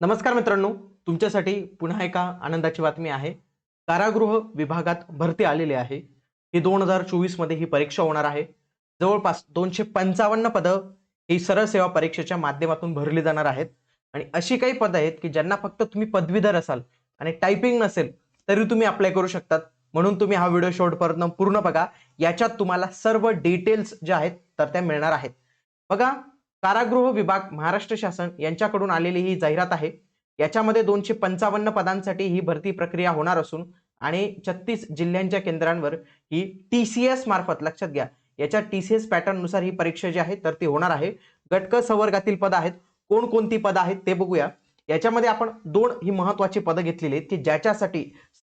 नमस्कार मित्रांनो तुमच्यासाठी पुन्हा एका आनंदाची बातमी आहे. कारागृह विभागात भरती आलेली आहे. ही दोन हजार चोवीसमध्ये ही परीक्षा होणार आहे. जवळपास दोनशे पंचावन्न पदं ही सरळ सेवा परीक्षेच्या माध्यमातून भरली जाणार आहेत. आणि अशी काही पदं आहेत की ज्यांना फक्त तुम्ही पदवीधर असाल आणि टायपिंग नसेल तरी तुम्ही अप्लाय करू शकतात. म्हणून तुम्ही हा व्हिडिओ शेवटपर्यंत पूर्ण बघा. याच्यात तुम्हाला सर्व डिटेल्स ज्या आहेत तर त्या मिळणार आहेत. बघा कारागृह विभाग महाराष्ट्र शासन यांच्याकडून आलेली ही जाहिरात आहे. याच्यामध्ये दोनशे पंचावन्न पदांसाठी ही भरती प्रक्रिया होणार असून आणि छत्तीस जिल्ह्यांच्या केंद्रांवर ही टी सी एस मार्फत लक्षात घ्या याच्या टी सी एस पॅटर्ननुसार ही परीक्षा जी आहे तर ती होणार आहे. गटक संवर्गातील पद आहेत. कोणकोणती पदं आहेत ते बघूया. याच्यामध्ये आपण दोन ही महत्वाची पदं घेतलेली आहेत की ज्याच्यासाठी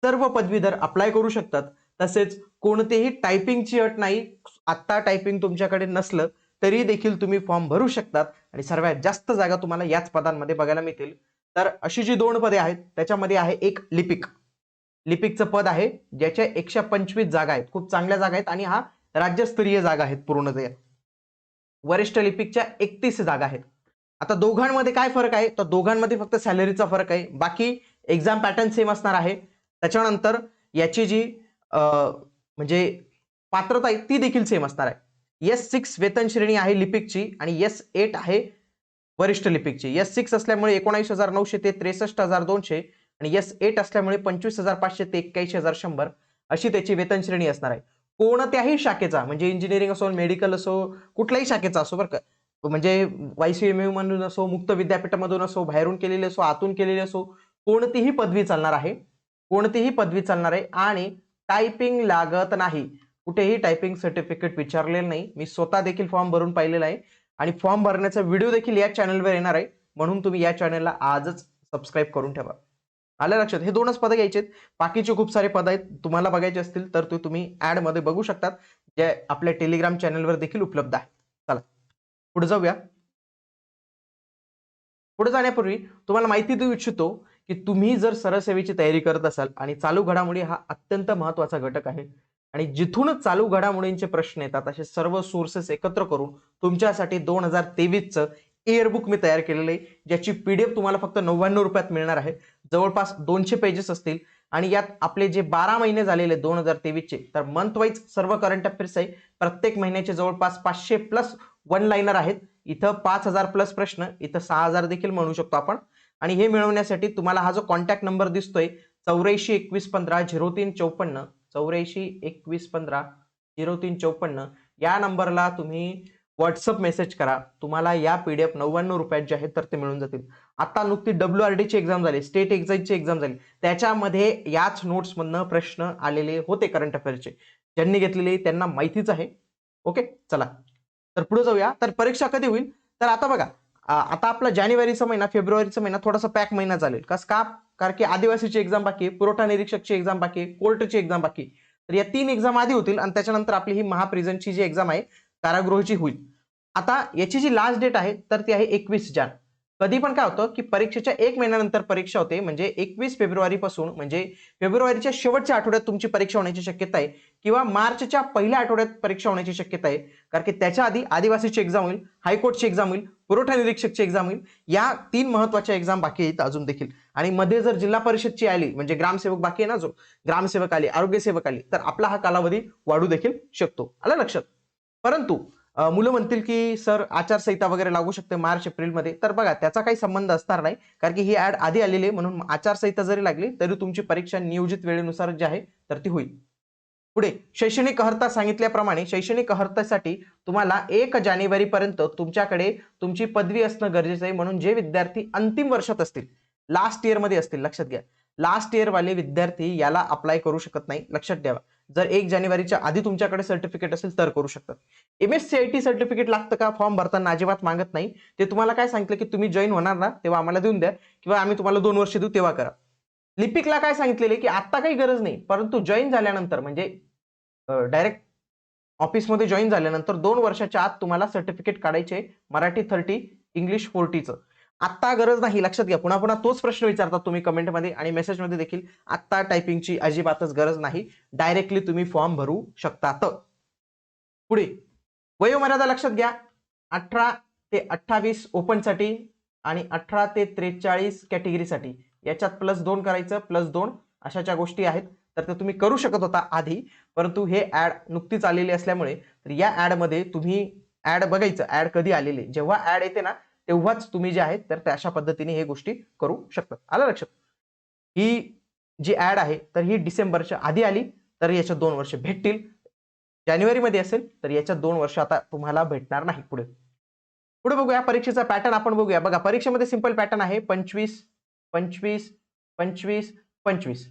सर्व पदवीधर अप्लाय करू शकतात. तसेच कोणतेही टायपिंगची अट नाही. आत्ता टायपिंग तुमच्याकडे नसलं तरी देखील तुम्ही फॉर्म भरू शकतात. आणि सर्वात जास्त जागा तुम्हाला याच पदांमध्ये बघायला मिळतील. तर अशी जी दोन पदे आहेत त्याच्यामध्ये आहे एक लिपिक. लिपिकचं पद आहे ज्याच्या एकशे पंचवीस जागा आहेत. खूप चांगल्या जागा आहेत आणि हा राज्यस्तरीय जागा आहेत पूर्णतया. वरिष्ठ लिपिकच्या एकतीस जागा आहेत. आता दोघांमध्ये काय फरक आहे? तर दोघांमध्ये फक्त सॅलरीचा फरक आहे. बाकी एक्झाम पॅटर्न सेम असणार आहे. त्याच्यानंतर याची जी म्हणजे पात्रता आहे ती देखील सेम असणार आहे. एस सिक्स वेतन श्रेणी आहे लिपिकची आणि एस एट आहे वरिष्ठ लिपिकची. एस सिक्स असल्यामुळे एकोणावीस हजार नऊशे ते त्रेसष्ट हजार दोनशे आणि एस एट असल्यामुळे पंचवीस हजार पाचशे ते एक्क्याऐंशी हजार शंभर अशी त्याची वेतन श्रेणी असणार आहे. कोणत्याही शाखेचा म्हणजे इंजिनिअरिंग असो मेडिकल असो कुठल्याही शाखेचा असो बरं का म्हणजे वायसीएमयू मधून असो मुक्त विद्यापीठामधून असो बाहेरून केलेले असो आतून केलेली असो कोणतीही पदवी चालणार आहे. कोणतीही पदवी चालणार आहे आणि टायपिंग लागत नाही. कुठेही टायपिंग सर्टिफिकेट विचारलेलं नाही. मी स्वतः देखील फॉर्म भरून पाहिलेला आहे. आणि फॉर्म भरण्याचा व्हिडिओ देखील या चॅनलवर येणार आहे. म्हणून तुम्ही या चॅनलला आजच सबस्क्राईब करून ठेवा. आलं लक्षात? हे दोनच पदं घ्यायचे आहेत. बाकीचे खूप सारे पदं आहेत. तुम्हाला बघायचे असतील तर ते तुम्ही ऍडमध्ये बघू शकतात. जे आपल्या टेलिग्राम चॅनलवर देखील उपलब्ध आहे. चला. पुढे जाऊया. पुढे जाण्यापूर्वी तुम्हाला माहिती देऊ इच्छितो की तुम्ही जर सरसेवेची तयारी करत असाल आणि चालू घडामोडी हा अत्यंत महत्त्वाचा घटक आहे. आणि जिथूनच चालू घडामोडींचे प्रश्न येतात असे सर्व सोर्सेस एकत्र करून तुमच्यासाठी दोन हजार तेवीसचं एअरबुक मी तयार केलेलं आहे ज्याची पीडीएफ तुम्हाला फक्त नव्याण्णव रुपयात मिळणार आहे. जवळपास दोनशे पेजेस असतील. आणि यात आपले जे बारा महिने झालेले दोन हजार तेवीसचे तर मंथ वाईज सर्व करंट अफेअर्स आहे. प्रत्येक महिन्याचे जवळपास पाचशे प्लस वन लाईनर आहेत. इथं पाच हजार प्लस प्रश्न इथं सहा हजार देखील म्हणू शकतो आपण. आणि हे मिळवण्यासाठी तुम्हाला हा जो कॉन्टॅक्ट नंबर दिसतोय चौऱ्याऐंशी एकवीस पंधरा झिरो तीन चौपन्न चौऱ्याऐंशी एकवीस पंधरा झिरो तीन चौपन्न या नंबरला तुम्ही व्हॉट्सअप मेसेज करा. तुम्हाला या पी डी नव्याण्णव रुपयात जे आहेत तर ते मिळून जातील. आता नुकती डब्ल्यू आर ची एक्झाम झाली स्टेट एक्झामची एक्झाम झाली. त्याच्यामध्ये याच नोट्समधनं प्रश्न आलेले होते करंट अफेअरचे ज्यांनी घेतलेले त्यांना माहितीच आहे. ओके चला. तर पुढे जाऊया. तर परीक्षा कधी होईल? तर आता बघा. आता आपला जानेवारीचा महिना फेब्रुवारीचा महिना थोडासा पॅक महिना चालेल. कस का? कारण की आदिवासीची एक्झाम बाकी पुरवठा निरीक्षकची एक्झाम बाकी कोर्टची एक्झाम बाकी. तर या तीन एक्झाम आधी होतील आणि त्याच्यानंतर आपली ही महाप्रिझनची जी एक्झाम आहे कारागृहची होईल. आता याची जी लास्ट डेट आहे तर ती आहे एकवीस जान. कधी पण काय होतं की परीक्षेच्या एक महिन्यानंतर परीक्षा होते म्हणजे एकवीस फेब्रुवारीपासून म्हणजे फेब्रुवारीच्या शेवटच्या आठवड्यात तुमची परीक्षा होण्याची शक्यता आहे किंवा मार्चच्या पहिल्या आठवड्यात परीक्षा होण्याची शक्यता आहे. कारण की त्याच्या आधी आदिवासीची एक्झाम होईल हायकोर्टची एक्झाम होईल पुरवठा निरीक्षकची एक्झाम होईल. या तीन महत्त्वाच्या एक्झाम बाकी आहेत अजून देखील. आणि मध्ये जर जिल्हा परिषदची आली म्हणजे ग्रामसेवक बाकी आहे ना जो ग्रामसेवक आली आरोग्य सेवक आली तर आपला हा कालावधी वाढू देखील शकतो. आलं लक्षात? परंतु मुलं म्हणतील की सर आचारसंहिता वगैरे लागू शकते मार्च एप्रिलमध्ये. तर बघा त्याचा काही संबंध असणार नाही कारण की ही ऍड आधी आलेली आहे म्हणून आचारसंहिता जरी लागली तरी तुमची परीक्षा नियोजित वेळेनुसार जी आहे तर ती होईल. पुढे शैक्षणिक अहर्ता सांगितल्याप्रमाणे शैक्षणिक अहर्तासाठी तुम्हाला एक जानेवारी पर्यंत तुमच्याकडे तुमची पदवी असणं गरजेचं आहे. म्हणून जे विद्यार्थी अंतिम वर्षात असतील लास्ट इयरमध्ये असतील लक्षात घ्या. लास्ट इयरवाले विद्यार्थी याला अप्लाय करू शकत नाही. लक्षात ठेवा. जर एक जानेवारीच्या आधी तुमच्याकडे सर्टिफिकेट असेल तर करू शकतात. M S C I T certificate लागतं का? फॉर्म भरताना अजिबात मागत नाही. ते तुम्हाला काय सांगितलं की तुम्ही जॉईन होणार ना तेव्हा आम्हाला देऊन द्या. किंवा आम्ही तुम्हाला दोन वर्ष देऊ तेव्हा करा. लिपिकला काय सांगितलेले की आत्ता काही गरज नाही परंतु जॉईन झाल्यानंतर म्हणजे डायरेक्ट ऑफिसमध्ये जॉईन झाल्यानंतर दोन वर्षाच्या आत तुम्हाला सर्टिफिकेट काढायचे मराठी थर्टी इंग्लिश फोर्टीचं आत्ता गरज नाही लक्षात घ्या पुन्हा पुन्हा तोच प्रश्न विचारतात तुम्ही कमेंटमध्ये आणि मेसेजमध्ये देखील आत्ता टायपिंगची अजिबातच गरज नाही डायरेक्टली तुम्ही फॉर्म भरू शकतात. पुढे वयोमर्यादा लक्षात घ्या अठरा ते अठ्ठावीस ओपनसाठी आणि अठरा ते त्रेचाळीस कॅटेगरीसाठी याच्यात प्लस दोन करायचं प्लस दोन अशाच्या गोष्टी आहेत तर ते तुम्ही करू शकत होता आधी परंतु हे ऍड नुकतीच आलेली असल्यामुळे तर या ॲडमध्ये तुम्ही ऍड बघायचं ऍड कधी आलेली. जेव्हा ऍड येते ना तेव्हाच तुम्ही जे आहेत तर अशा पद्धतीने हे गोष्टी करू शकता आलं लक्षात? ही जी ऍड आहे तर ही डिसेंबरच्या आधी आली तर याच्यात दोन वर्ष भेटतील. जानेवारीमध्ये असेल तर याच्यात दोन वर्ष आता तुम्हाला भेटणार नाही पुढे. पुढे बघूया परीक्षेचा पॅटर्न आपण बघूया. बघा परीक्षेमध्ये सिंपल पॅटर्न आहे पंचवीस पंचवीस पंचवीस पंचवीस.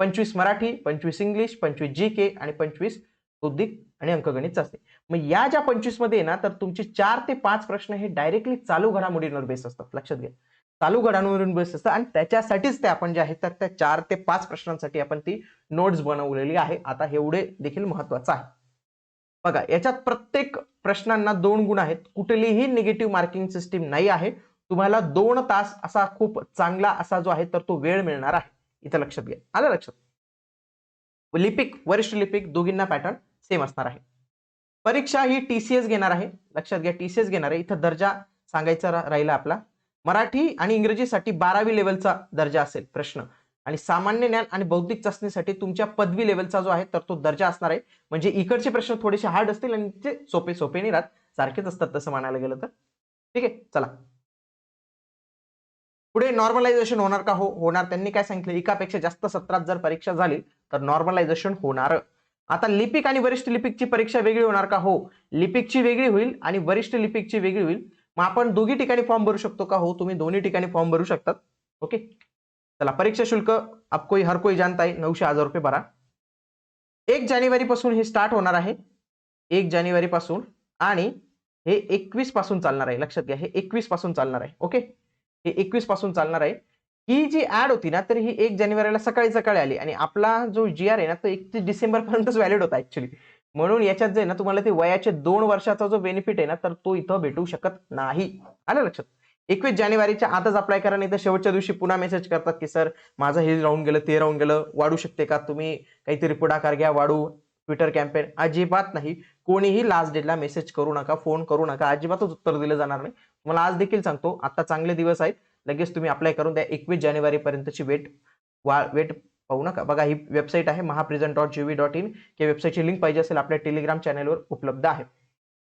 पंचवीस मराठी पंचवीस इंग्लिश पंचवीस जी के आणि पंचवीस बौद्धिक आणि अंकगणित चाचणी. मग या ज्या पंचवीसमध्ये आहे ना तर तुमचे चार ते पाच प्रश्न हे डायरेक्टली चालू घडामोडींवर बेस असतात. लक्षात घ्या. चालू घडामोडींवर बेस असतात आणि त्याच्यासाठीच ते आपण जे आहेत तर त्या चार ते पाच प्रश्नांसाठी आपण ती नोट्स बनवलेली आहे. आता एवढे देखील महत्वाचं आहे. बघा याच्यात प्रत्येक प्रश्नांना दोन गुण आहेत. कुठलीही निगेटिव्ह मार्किंग सिस्टीम नाही आहे. तुम्हाला दोन तास असा खूप चांगला असा जो आहे तर तो वेळ मिळणार आहे. इथं लक्षात घ्या. आलं लक्षात? लिपिक वरिष्ठ लिपिक दोघींना पॅटर्न सेम असणार आहे. परीक्षा ही टीसीएस घेणार आहे. लक्षात घ्या टीसीएस घेणार आहे. इथं दर्जा सांगायचा राहिला आपला. मराठी आणि इंग्रजीसाठी बारावी लेवलचा दर्जा असेल प्रश्न. आणि सामान्य ज्ञान आणि बौद्धिक चाचणीसाठी तुमच्या पदवी लेवलचा जो आहे तर तो दर्जा असणार आहे. म्हणजे इकडचे प्रश्न थोडेसे हार्ड असतील आणि ते सोपे सोपे नाही राहत. सारखेच असतात तसं म्हणायला गेलं तर. ठीक आहे? चला. पुढे नॉर्मलायझेशन होणार का? हो होणार. त्यांनी काय सांगितलं? एकापेक्षा जास्त सत्रात जर परीक्षा झाली तर नॉर्मलायझेशन होणार. आता लिपिक आणि वरिष्ठ लिपिकची परीक्षा वेगळी होणार का? हो. लिपिकची वेगळी होईल आणि वरिष्ठ लिपिकची वेगळी होईल. मग आपण दोघी ठिकाणी फॉर्म भरू शकतो का? हो तुम्ही दोन्ही ठिकाणी फॉर्म भरू शकतात. ओके चला परीक्षा शुल्क आप कोई हर कोई जानता है नऊशे हजार रुपये भरा. एक जानेवारी पासून हे स्टार्ट होणार आहे. एक जानेवारी पासून आणि हे एकवीसपासून चालणार आहे. लक्षात घ्या हे एकवीसपासून चालणार आहे. ओके हे एकवीसपासून चालणार आहे. ही जी ऍड होती ना तर ही एक जानेवारीला सकाळी सकाळी आली आणि आपला जो जी आर आहे ना तो एकतीस डिसेंबर पर्यंतच व्हॅलिड होता ऍक्च्युली म्हणून याच्यात जे ना तुम्हाला ते वयाचे दोन वर्षाचा जो बेनिफिट आहे ना तर तो इथं भेटू शकत नाही. आलं लक्षात? एकवीस जानेवारीच्या आताच अप्लाय करा नाही तर शेवटच्या दिवशी पुन्हा मेसेज करतात की सर माझं हे राहून गेलं ते राहून गेलं वाढू शकते का? तुम्ही काहीतरी पुढाकार घ्या वाढू ट्विटर कॅम्पेन अजिबात नाही. कोणीही लास्ट डेटला मेसेज करू नका फोन करू नका अजिबातच उत्तर दिलं जाणार नाही. तुम्हाला आज देखील सांगतो आता चांगले दिवस आहेत. लगेच तुम्ही अप्लाय करून द्या. एकवीस जानेवारी पर्यंतची वेट वा वेट पाहू नका. बघा ही वेबसाईट आहे महाप्रेझेंट dot G V dot in या वेबसाईटची लिंक पाहिजे असेल आपल्या टेलिग्राम चॅनलवर उपलब्ध आहे.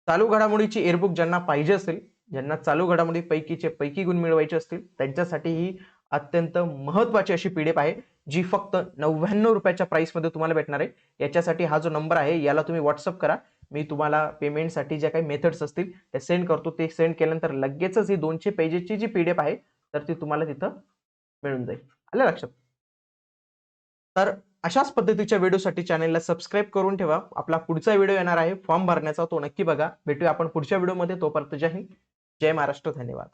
चालू घडामोडीची एअरबुक ज्यांना पाहिजे असेल ज्यांना चालू घडामोडी पैकीचे पैकी गुण मिळवायचे असतील त्यांच्यासाठी ही अत्यंत महत्वाची अशी पीडीएफ आहे जी फक्त नव्याण्णव रुपयाच्या प्राइसमध्ये तुम्हाला भेटणार आहे. याच्यासाठी हा जो नंबर आहे याला तुम्ही व्हॉट्सअप करा. मी तुम्हाला पेमेंटसाठी ज्या काही मेथड्स असतील ते सेंड करतो. ते सेंड केल्यानंतर लगेचच ही दोनशे पेजेसची जी पीडीएफ आहे तर ती तुम्हाला तिथं मिळून जाईल. आलं लक्षात? तर अशाच पद्धतीच्या व्हिडिओसाठी चॅनलला सबस्क्राईब करून ठेवा. आपला पुढचा व्हिडिओ येणार आहे. फॉर्म भरण्याचा तो नक्की बघा. भेटूया आपण पुढच्या व्हिडिओमध्ये तोपर्यंत जय हिंद. जय महाराष्ट्र. धन्यवाद.